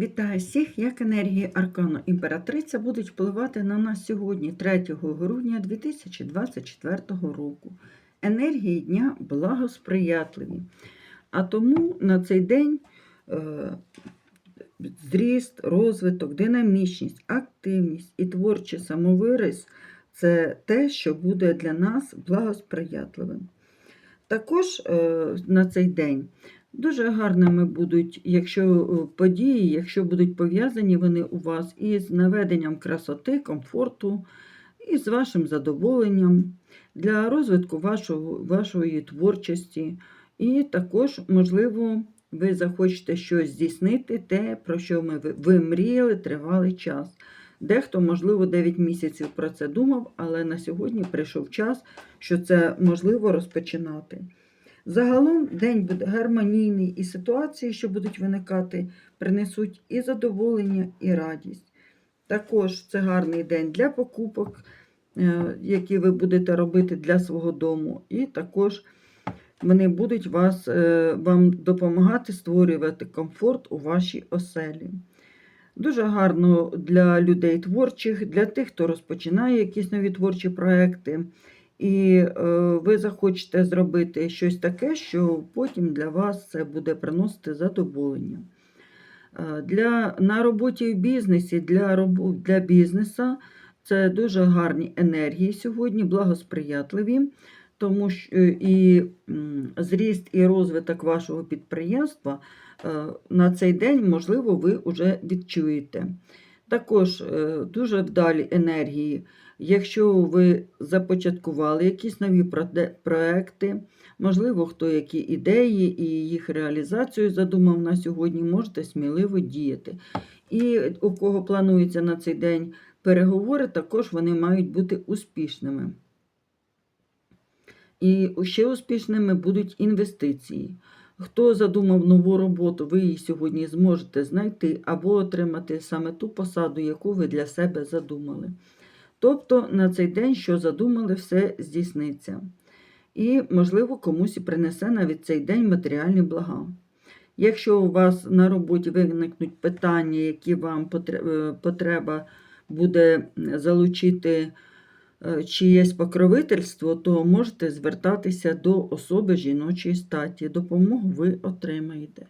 Вітаю всіх! Як енергії Аркану Імператриця будуть впливати на нас сьогодні, 3 грудня 2024 року. Енергії дня благосприятливі. А тому на цей день е, зріст, розвиток, динамічність, активність і творчий самовираз це те, що буде для нас благосприятливим. Також е, на цей день Дуже гарними будуть, якщо е, події, якщо будуть пов'язані вони у вас із наведенням красоти, комфорту і з вашим задоволенням для розвитку вашого, вашої творчості. І також, можливо, ви захочете щось здійснити, те, про що ми, ви- ви мріяли тривалий час. Дехто, можливо, 9 місяців про це думав, але на сьогодні прийшов час, що це можливо розпочинати. Загалом день буде гармонійний, і ситуації, що будуть виникати, принесуть і задоволення, і радість. Також це гарний день для покупок, е, які ви будете робити для свого дому, і також вони будуть вас, е, вам допомагати створювати комфорт у вашій оселі. Дуже гарно для людей творчих, для тих, хто розпочинає якісь нові творчі проекти. І е, ви захочете зробити щось таке, що потім для вас це буде приносити задоволення. Е, Для, на роботі в бізнесі, для, робо- для бізнесу це дуже гарні енергії сьогодні, благосприятливі, тому що е, і зріст і розвиток вашого підприємства на цей день, можливо, ви вже відчуєте. Також дуже вдалі енергії. Якщо ви започаткували якісь нові проекти, можливо, хто які ідеї і їх реалізацію задумав на сьогодні, можете сміливо діяти. І у кого планується на цей день переговори, також вони мають бути успішними. І ще успішними будуть інвестиції. Хто задумав нову роботу, ви її сьогодні зможете знайти або отримати саме ту посаду, яку ви для себе задумали. Тобто на цей день, що задумали, все здійсниться. І, можливо, комусь і принесе навіть цей день матеріальні блага. Якщо у вас на роботі виникнуть питання, які вам е, потреба буде залучити е, чиєсь покровительство, то можете звертатися до особи жіночої статі. Допомогу ви отримаєте.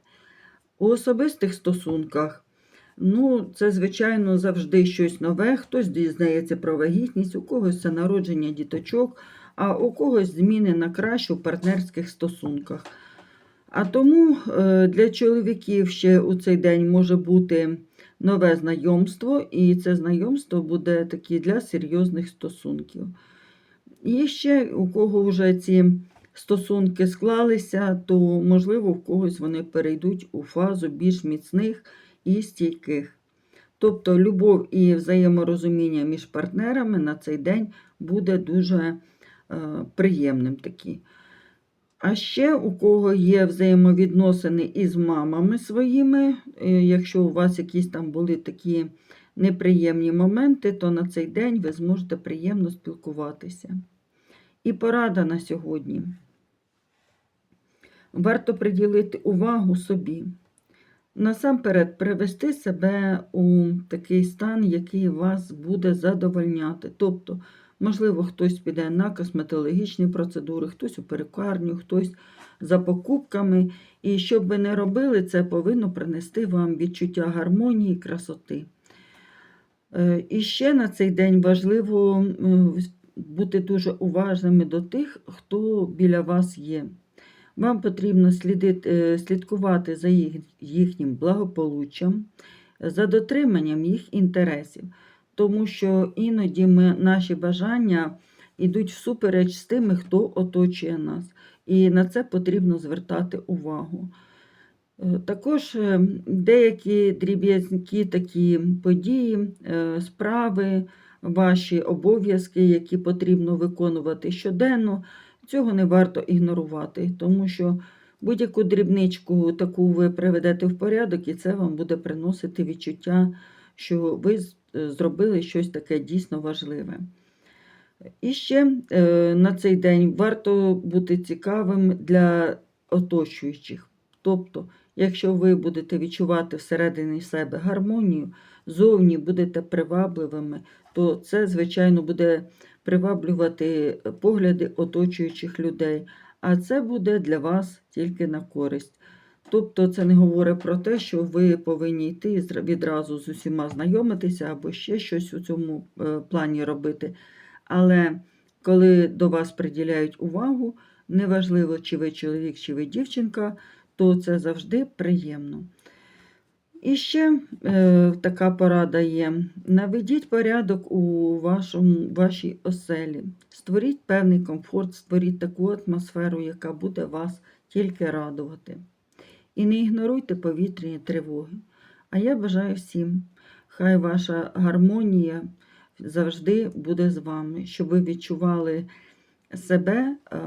У особистих стосунках Ну, це, звичайно, завжди щось нове. Хтось дізнається про вагітність, у когось це народження діточок, а у когось зміни на краще у партнерських стосунках. А тому е, для чоловіків ще у цей день може бути нове знайомство, і це знайомство буде таке для серйозних стосунків. І ще у кого вже ці стосунки склалися, то, можливо, в когось вони перейдуть у фазу більш міцних і стійких. Тобто любов і взаєморозуміння між партнерами на цей день буде дуже е, приємним такі. А ще у кого є взаємовідносини із мамами своїми, е, якщо у вас якісь там були такі неприємні моменти, то на цей день ви зможете приємно спілкуватися. І порада на сьогодні. Варто приділити увагу собі. Насамперед, привести себе у такий стан, який вас буде задовольняти. Тобто, можливо, хтось піде на косметологічні процедури, хтось у перукарню, хтось за покупками. І що ви не робили, це повинно принести вам відчуття гармонії красоти. Е, І ще на цей день важливо бути дуже уважними до тих, хто біля вас є. Вам потрібно слідити, е, слідкувати за їх, їхнім благополуччям, за дотриманням їх інтересів, тому що іноді ми, наші бажання йдуть всупереч з тими, хто оточує нас. І на це потрібно звертати увагу. Е, Також е, деякі дріб'язкі такі події, справи, ваші обов'язки, які потрібно виконувати щоденно, цього не варто ігнорувати, тому що будь-яку дрібничку таку ви приведете в порядок, і це вам буде приносити відчуття, що ви е, зробили щось таке дійсно важливе. І ще е, на цей день варто бути цікавим для оточуючих. Тобто, Якщо ви будете відчувати всередині себе гармонію, зовні будете привабливими, то це, звичайно, буде приваблювати погляди оточуючих людей, а це буде для вас тільки на користь. Тобто це не говорить про те, що ви повинні йти відразу з усіма знайомитися або ще щось у цьому е, плані робити. Але коли до вас приділяють увагу, неважливо, чи ви чоловік, чи ви дівчинка, то це завжди приємно. І ще е, така порада є: наведіть порядок у вашому, вашій оселі, створіть певний комфорт, створіть таку атмосферу, яка буде вас тільки радувати. І не ігноруйте повітряні тривоги. А я бажаю всім, хай ваша гармонія завжди буде з вами, щоб ви відчували себе е,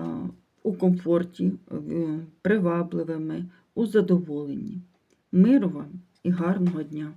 у комфорті, в- привабливими, у задоволенні. Миру вам і гарного дня!